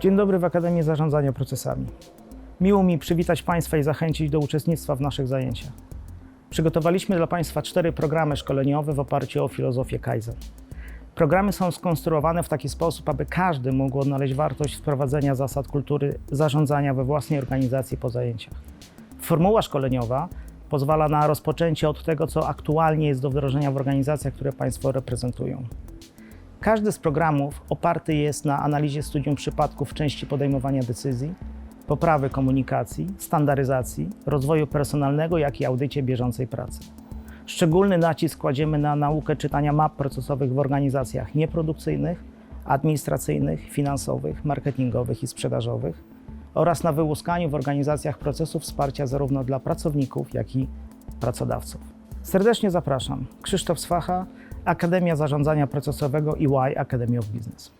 Dzień dobry w Akademii Zarządzania Procesami. Miło mi przywitać Państwa i zachęcić do uczestnictwa w naszych zajęciach. Przygotowaliśmy dla Państwa cztery programy szkoleniowe w oparciu o filozofię Kaizen. Programy są skonstruowane w taki sposób, aby każdy mógł odnaleźć wartość wprowadzenia zasad kultury zarządzania we własnej organizacji po zajęciach. Formuła szkoleniowa pozwala na rozpoczęcie od tego, co aktualnie jest do wdrożenia w organizacjach, które Państwo reprezentują. Każdy z programów oparty jest na analizie studium przypadków w części podejmowania decyzji, poprawy komunikacji, standaryzacji, rozwoju personalnego, jak i audycie bieżącej pracy. Szczególny nacisk kładziemy na naukę czytania map procesowych w organizacjach nieprodukcyjnych, administracyjnych, finansowych, marketingowych i sprzedażowych oraz na wyłuskaniu w organizacjach procesów wsparcia zarówno dla pracowników, jak i pracodawców. Serdecznie zapraszam. Krzysztof Swacha, Akademia Zarządzania Procesowego EY Academy of Business.